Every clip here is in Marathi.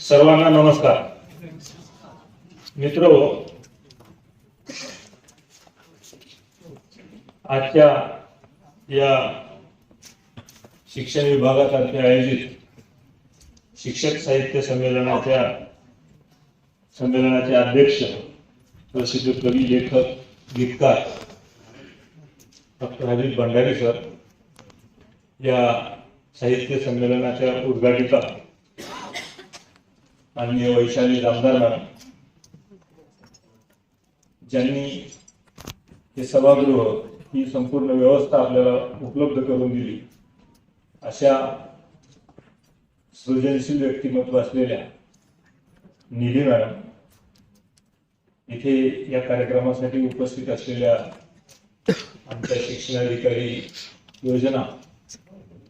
सर्वांना नमस्कार. मित्र आजच्या या शिक्षण विभागातर्फे आयोजित शिक्षक साहित्य संमेलनाच्या संमेलनाचे अध्यक्ष प्रसिद्ध कवी लेखक गीतकार डॉक्टर हरीश भंडारी सर या साहित्य संमेलनाच्या उद्घाटिका माननीय वैशाली दामदार मॅडम. ज्यांनी हे सभागृह ही संपूर्ण व्यवस्था आपल्याला उपलब्ध करून दिली अशा सृजनशील व्यक्तिमत्व असलेल्या निधी मॅडम इथे या कार्यक्रमासाठी उपस्थित असलेल्या आमच्या शिक्षणाधिकारी योजना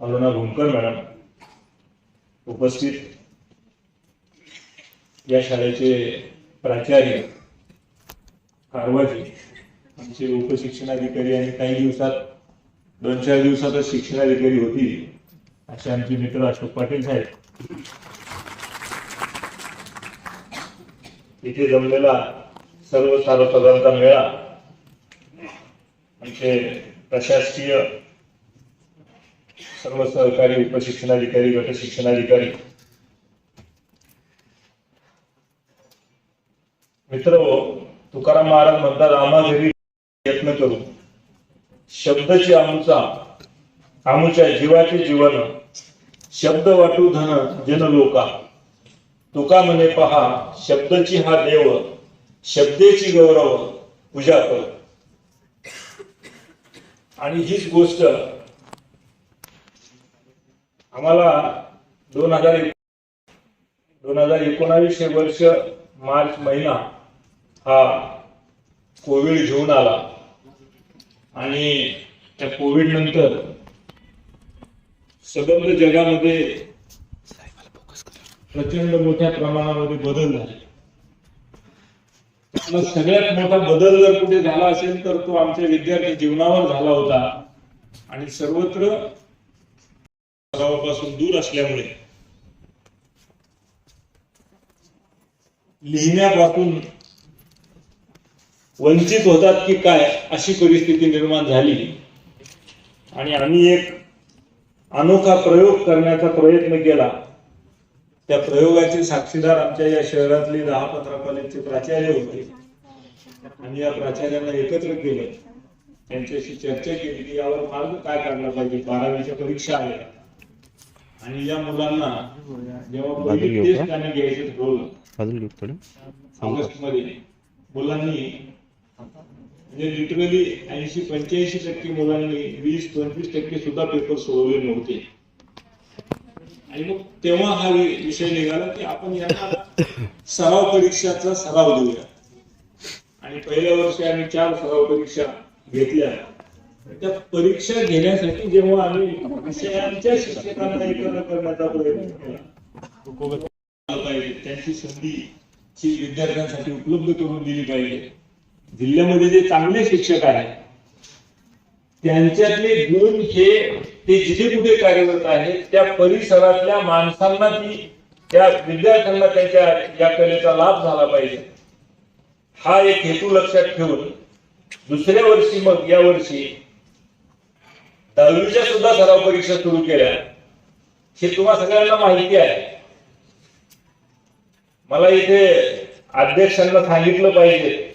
अरुणा भुमकर मॅडम उपस्थित या शाळेचे प्राचार्य कारवाजी आमचे उपशिक्षणाधिकारी आणि काही दिवसात दोन चार दिवसातच शिक्षणाधिकारी होती असे आमचे मित्र अशोक पाटील साहेब. इथे जमलेला सर्व सार्वसाधारणता मेळा आमचे प्रशासकीय सर्व सहकारी उपशिक्षणाधिकारी गट शिक्षणाधिकारी मित्र तुकाराम महाराज म्हणतात आम्हा घरी करू. शब्दची आमचा आमच्या जीवाचे जीवन शब्द वाटू धन जन लोका. तुका म्हणे पहा शब्दची हा देव शब्देची गौरव पूजा कर. आणि हीच गोष्ट आम्हाला दोन हजार दोन हजार एकोणावीस हे वर्ष मार्च महिना हा कोविड घेऊन आला. आणि त्या कोविड नंतर सगळं जगामध्ये प्रचंड मोठ्या प्रमाणामध्ये बदल झाले. सगळ्यात मोठा बदल जर कुठे झाला असेल तर तो आमच्या विद्यार्थी जीवनावर झाला होता. आणि सर्वत्र सरावापासून दूर असल्यामुळे लिहिण्यापासून वंचित होतात की काय अशी परिस्थिती निर्माण झाली. आणि आम्ही एक अनोखा प्रयोग करण्याचा प्रयत्न केला. त्या प्रयोगाचे साक्षीदार आमच्या या शहरातले दहा पंधरा कॉलेजचे प्राचार्य होते. आणि या प्राचार्यांना एकत्र केलं. त्यांच्याशी चर्चा केली की यावर मार्ग काय काढला पाहिजे? बारावीच्या परीक्षा आल्या आणि या मुलांना जेव्हा पहिली टेस्ट? त्याने घ्यायचं ठरवलं. ऑगस्टमध्ये मुलांनी म्हणजे लिटरली ऐंशी पंच्याऐंशी टक्के मुलांनी वीस पंचवीस टक्के सुद्धा पेपर सोडवले नव्हते. आणि मग तेव्हा हा विषय निघाला की आपण यांना सराव परीक्षाचा सराव देऊया. आणि पहिल्या वर्षी आम्ही चार सराव परीक्षा घेतल्या. त्या परीक्षा घेण्यासाठी जेव्हा आम्ही विषयांच्या शिक्षकांना एकत्र करण्याचा प्रयत्न केला पाहिजे त्यांची संधी विद्यार्थ्यांसाठी उपलब्ध करून दिली पाहिजे. जिल्ह्यामध्ये जे चांगले शिक्षक आहेत त्यांच्यातले गुण हे ते जिथे कुठे कार्यरत आहेत त्या परिसरातल्या माणसांना ती त्या विद्यार्थ्यांना त्यांच्या या कलेचा लाभ झाला पाहिजे. हा एक हेतू लक्षात ठेवून दुसऱ्या वर्षी मग या वर्षी दहावीच्या सुद्धा सराव परीक्षा सुरू केल्या. हे तुम्हा सगळ्यांना माहिती आहे. मला इथे अध्यक्षांना सांगितलं पाहिजे.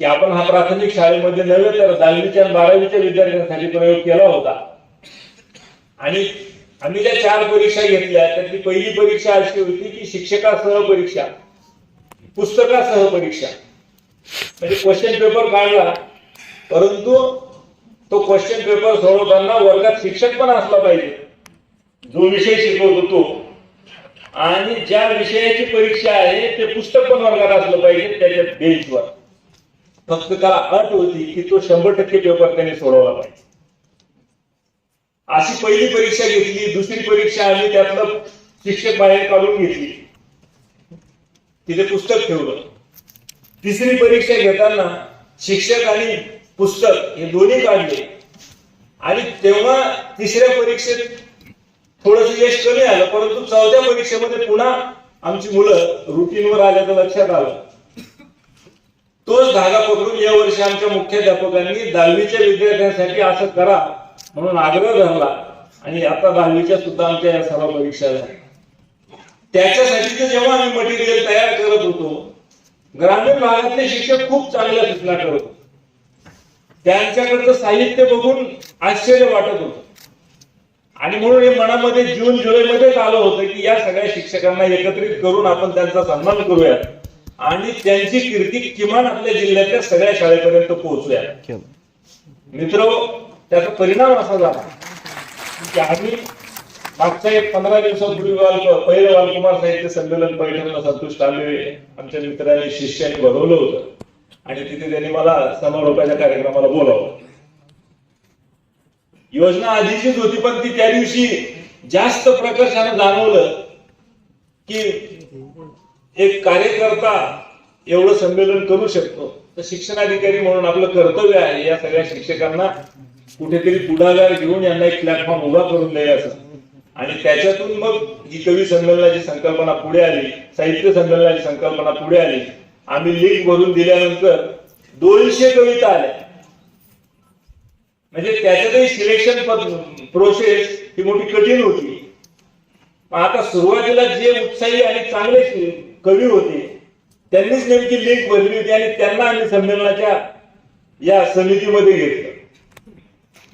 की आपण हा प्राथमिक शाळेमध्ये नव्हे तर दहावीच्या बारावीच्या विद्यार्थ्यांसाठी प्रयोग केला होता. आणि आम्ही ज्या चार परीक्षा घेतल्या त्यातली पहिली परीक्षा अशी होती की शिक्षकासह परीक्षा पुस्तकासह परीक्षा. म्हणजे क्वेश्चन पेपर काढला परंतु तो क्वेश्चन पेपर सोडवताना वर्गात शिक्षक पण असला पाहिजे जो विषय शिकवतो तो आणि ज्या विषयाची परीक्षा आहे ते पुस्तक पण वर्गात असलं पाहिजे त्याच्या बेंचवर फक्त त्याला अट होती की तो शंभर टक्के पेपर त्याने सोडवला पाहिजे. अशी पहिली परीक्षा घेतली दुसरी परीक्षा आली त्यातलं शिक्षक बाहेर काढून घेतली. तिथे पुस्तक ठेवलं. तिसरी परीक्षा घेताना शिक्षक आणि पुस्तक हे दोन्ही काढले. आणि तेव्हा तिसऱ्या परीक्षेत थोडस यश कमी आलं परंतु चौथ्या परीक्षेमध्ये पुन्हा आमची मुलं रुटीनवर आल्याचं लक्षात आलं. तोच धागा पकडून या वर्षी आमच्या मुख्याध्यापकांनी दहावीच्या विद्यार्थ्यांसाठी असं करा म्हणून आग्रह धरला. आणि आता दहावीच्या सुद्धा आमच्या या सर्व परीक्षा झाल्या. त्याच्यासाठी जेव्हा आम्ही मटेरियल तयार करत होतो ग्रामीण भागातले शिक्षक खूप चांगल्या सूचना करत होते. त्यांच्याकडचं साहित्य बघून आश्चर्य वाटत होतं. आणि म्हणून हे मनामध्ये जून जुलै मध्येच आलं होतं की या सगळ्या शिक्षकांना एकत्रित करून आपण त्यांचा सन्मान करूया आणि त्यांची कीर्ती किमान आपल्या जिल्ह्यातल्या सगळ्या शाळेपर्यंत पोहोचूया. मित्र त्याचा परिणाम असा झाला की आम्ही मागच्या एक पंधरा दिवसापूर्वी पहिलं वालकुमार साहित्य संमेलन पैठणला संतोष तांबे आमच्या मित्रांनी शिष्याने भरवलं होतं. आणि तिथे त्यांनी मला समारोपाच्या कार्यक्रमाला बोलावलं. योजना आधीचीच होती पण ती त्या दिवशी जास्त प्रकर्षानं जाणवलं की एक कार्यकर्ता एवढं संमेलन करू शकतो. तर शिक्षणाधिकारी म्हणून आपलं कर्तव्य आहे या सगळ्या शिक्षकांना कुठेतरी पुढाकार घेऊन यांना एक प्लॅटफॉर्म उभा करून द्यायचं. आणि त्याच्यातून मग ही कवी संमेलनाची संकल्पना पुढे आली साहित्य संमेलनाची संकल्पना पुढे आली आम्ही लिंक भरून दिल्यानंतर दोनशे कविता आल्या. म्हणजे त्याच्यातही सिलेक्शन प्रोसेस ही मोठी कठीण होती. आता सुरुवातीला जे उत्साही आणि चांगले कवी होते त्यांनीच नेमकी लिंक भरली होती आणि त्यांना आम्ही संमेलनाच्या या समितीमध्ये घेतलं.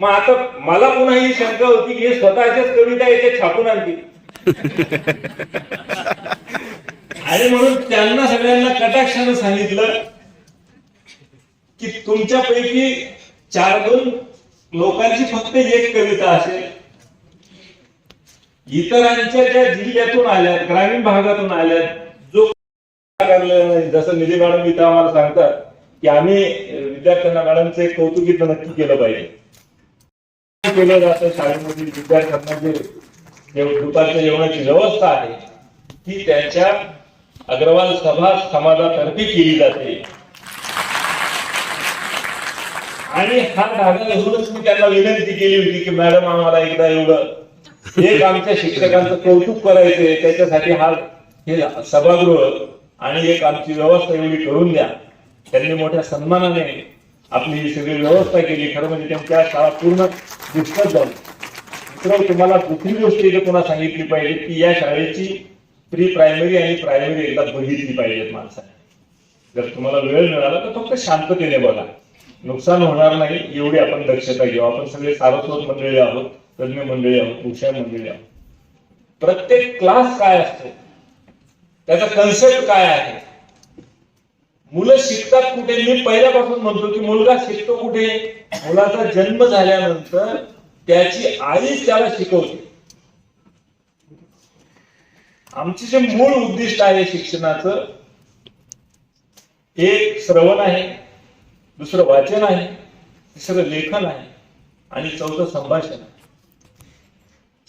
मग आता मला पुन्हा ही शंका होती की हे स्वतःच्याच कविता याच्यात छापून आणतील. आणि म्हणून त्यांना सगळ्यांना कटाक्षानं सांगितलं की तुमच्यापैकी चार दोन लोकांची फक्त एक कविता असेल. इतरांच्या ज्या जिल्ह्यातून आल्यात ग्रामीण भागातून आल्यात जो जसं निधी मॅडम इथं आम्हाला सांगतात की आम्ही विद्यार्थ्यांना मॅडमचं एक कौतुक इथं नक्की केलं पाहिजे. केलं जातं शाळेमधील विद्यार्थ्यांना जे दुपारच्या जेवणाची व्यवस्था आहे ती त्यांच्या अग्रवाल सभा समाजातर्फे केली जाते. आणि हा धागा धरूनच मी त्यांना विनंती केली होती की मॅडम आम्हाला एकदा एवढं एक आमच्या शिक्षकांचं कौतुक करायचंय त्याच्यासाठी हा हे सभागृह आणि एक आमची व्यवस्था एवढी करून द्या. त्यांनी मोठ्या सन्मानाने आपली ही सगळी व्यवस्था केली. खरं म्हणजे त्यांच्या शाळा पूर्ण डिस्कस झाली मित्र तुम्हाला दुसरी गोष्ट इथे पुन्हा सांगितली पाहिजे की या शाळेची प्री प्रायमरी आणि प्रायमरी एकदा बघितली पाहिजेत माणसाने जर तुम्हाला वेळ मिळाला तर फक्त शांततेने बघा. नुकसान होणार नाही एवढी आपण दक्षता घेऊ. आपण सगळे सारस्वत मंडळी आहोत. तज्ञ मंडळी आहोत हुशार मंडळी आहोत प्रत्येक क्लास काय असतो? त्याचा कन्सेप्ट काय आहे? मुलं शिकतात कुठे? मी पहिल्यापासून म्हणतो की मुलगा शिकतो कुठे? मुलाचा जन्म झाल्यानंतर त्याची आईच त्याला शिकवते. आमचे जे मूळ उद्दिष्ट आहे शिक्षणाचं एक श्रवण आहे दुसरं वाचन आहे तिसरं लेखन आहे आणि चौथं संभाषण आहे.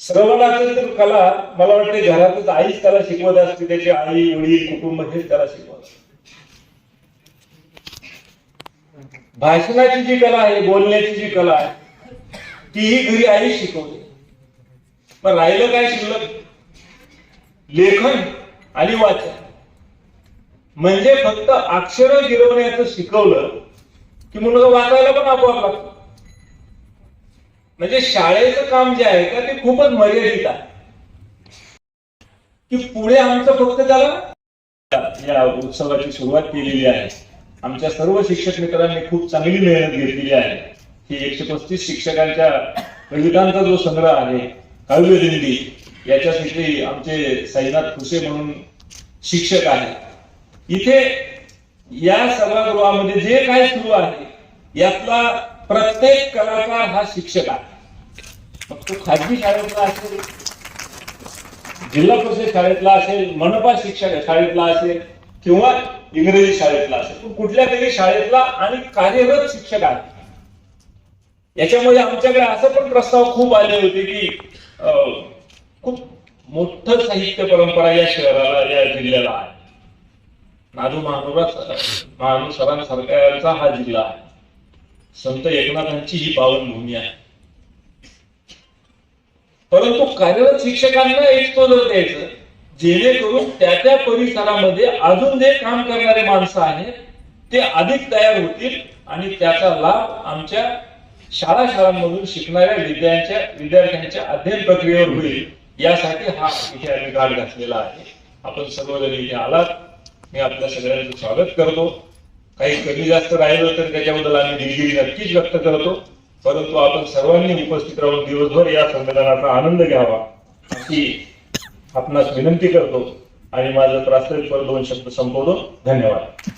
श्रवणाचं तर कला मला वाटते घरातच आईच त्याला शिकवत असते त्याची आई वडील कुटुंब हेच त्याला शिकवत असते. भाषणाची जी कला आहे बोलण्याची जी कला आहे तीही घरी आई शिकवते. पण राहिलं काय शिकलं? लेखन आणि वाचन. म्हणजे फक्त अक्षर गिरवण्याचं शिकवलं की मुलगा वाचायला पण आपोआप लागतो म्हणजे शाळेचं काम जे आहे का ते खूपच मर्यादित आहे. की पुढे आमचं फक्त त्याला या उत्सवाची सुरुवात केलेली आहे. आमच्या सर्व शिक्षक मित्रांनी खूप चांगली मेहनत घेतलेली आहे. ही एकशे पस्तीस शिक्षकांच्या कवितांचा जो संग्रह आहे काव्य दिंडी याच्यासाठी आमचे साईनाथ खुसे म्हणून शिक्षक आहेत इथे या सभागृहामध्ये जे काय सुरू आहे यातला प्रत्येक कलाकार हा शिक्षक आहे. तो खाजगी शाळेतला असेल जिल्हा परिषद शाळेतला असेल मनपा शिक्षक शाळेतला असेल किंवा इंग्रजी शाळेतला असेल पण कुठल्या तरी शाळेतला आणि कार्यरत शिक्षक आहे. याच्यामध्ये आमच्याकडे असं पण प्रस्ताव खूप आले होते की अं, खूप मोठं साहित्य परंपरा या शहराला या जिल्ह्याला आहे. नादू महानुरा महानू सरांसारख्याचा हा जिल्हा आहे. संत एकनाथांची ही पावनभूमी आहे. परंतु कार्यरत शिक्षकांना एक्सपोजर द्यायचं. जेणेकरून त्या त्या परिसरामध्ये अजून जे काम करणारे माणसं आहेत ते अधिक तयार होतील आणि त्याचा लाभ आमच्या शाळा शाळांमधून शिकणाऱ्या विद्यार्थ्यांच्या विद्यार्थ्यांच्या अध्ययन प्रक्रियेवर होईल. यासाठी हा इथे आम्ही गाठ घातलेला आहे. आपण सर्वजण इथे आलात. मी आपल्या सगळ्यांचं स्वागत करतो. काही कमी जास्त राहिलं तर त्याच्याबद्दल आम्ही दिलगिरी नक्कीच व्यक्त करतो. परंतु आपण सर्वांनी उपस्थित राहून दिवसभर या संमेलनाचा आनंद घ्यावा अशी आपणास विनंती करतो. आणि माझं प्रास्ताविक दोन शब्द संपवतो. धन्यवाद.